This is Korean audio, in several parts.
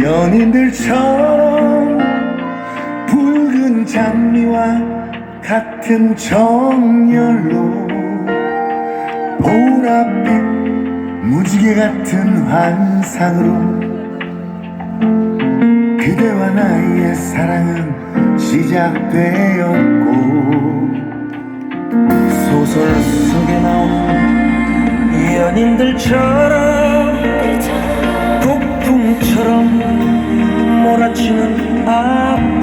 연인들처럼 붉은 장미와 같은 정열로 보랏빛 무지개 같은 환상으로 그대와 나의 사랑은 시작되었고 소설 속에 나오는 연인들처럼 폭풍처럼 몰아치는 아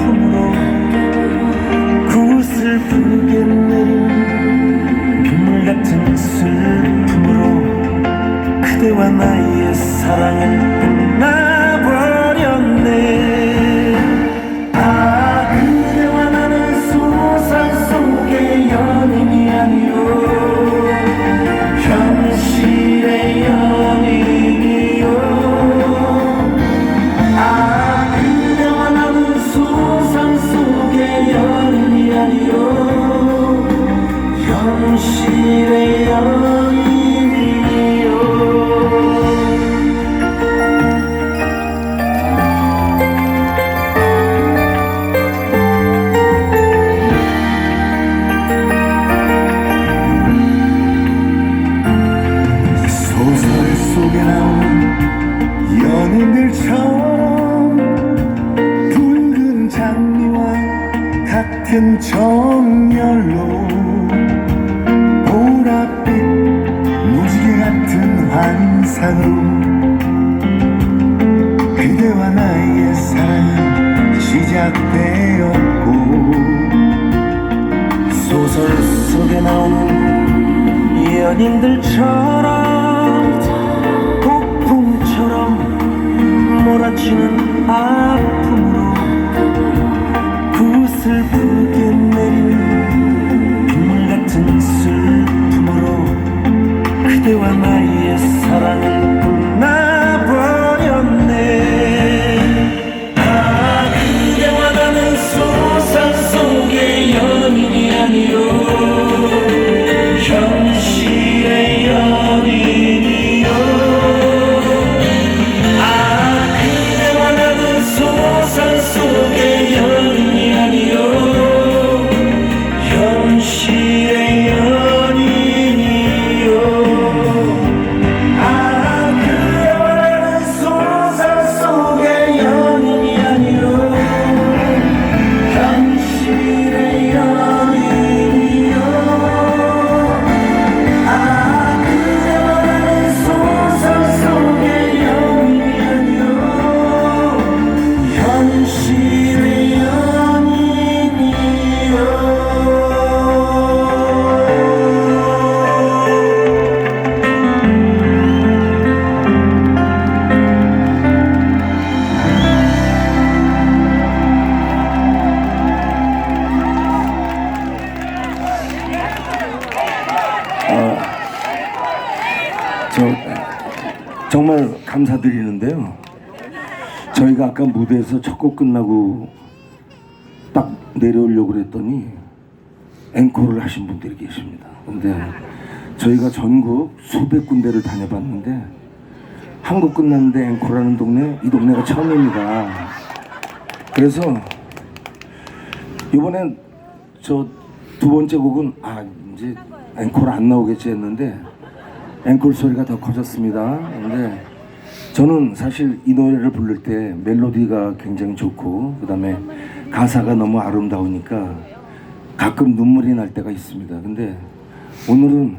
연인들처럼 붉은 장미와 같은 정열로 환상으로 그대와 나의 사랑은 시작되었고 소설 속에 나오는 연인들처럼 폭풍처럼 몰아치는 아픔으로 그 슬프 정말 감사드리는데요. 저희가 아까 무대에서 첫 곡 끝나고 딱 내려오려고 그랬더니 앵콜을 하신 분들이 계십니다. 근데 저희가 전국 수백 군데를 다녀봤는데 한곡 끝났는데 앵콜하는 동네 이 동네가 처음입니다. 그래서 이번엔 저 두 번째 곡은 아 이제 앵콜 안 나오겠지 했는데 앵콜 소리가 더 커졌습니다. 근데 저는 사실 이 노래를 부를 때 멜로디가 굉장히 좋고 그다음에 가사가 너무 아름다우니까 가끔 눈물이 날 때가 있습니다. 근데 오늘은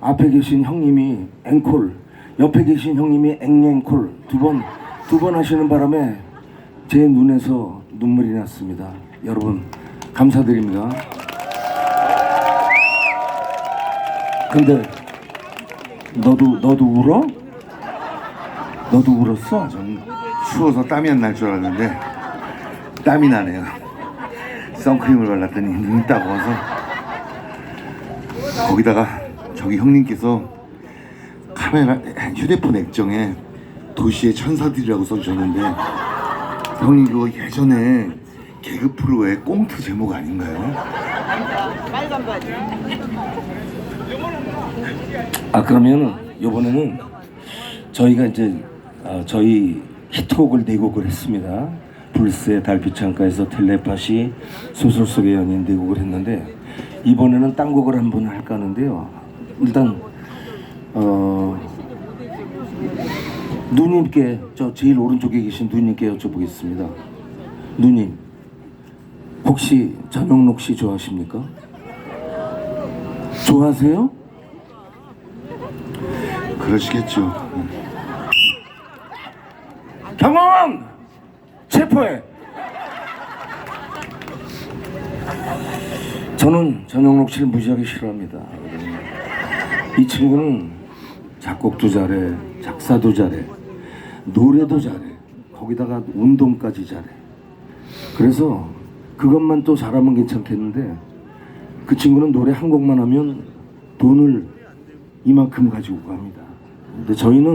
앞에 계신 형님이 앵콜, 옆에 계신 형님이 앵앵콜 두 번 두 번 하시는 바람에 제 눈에서 눈물이 났습니다. 여러분 감사드립니다. 근데 너도 너도 울어? 너도 울었어? 전 추워서 땀이 안 날 줄 알았는데 땀이 나네요. 선크림을 발랐더니 눈이 따가워서 거기다가 저기 형님께서 카메라 휴대폰 액정에 도시의 천사들이라고 써주셨는데 형님 그거 예전에 개그 프로의 꽁트 제목 아닌가요? 아 그러면 이번에는 저희가 이제 어, 저희 히트곡을 네 곡을 했습니다. 불스의 달빛 창가에서 텔레파시 소설 속의 연인 네 곡을 했는데 이번에는 딴 곡을 한 번 할까 하는데요. 일단 어 누님께 저 제일 오른쪽에 계신 누님께 여쭤보겠습니다. 누님 혹시 전영록 씨 좋아하십니까? 좋아하세요? 그러시겠죠. 경호원 체포해. 저는 전영록 씨를 무지하게 싫어합니다. 이 친구는 작곡도 잘해, 작사도 잘해, 노래도 잘해, 거기다가 운동까지 잘해. 그래서 그것만 또 잘하면 괜찮겠는데 그 친구는 노래 한 곡만 하면 돈을 이만큼 가지고 갑니다. 근데 저희는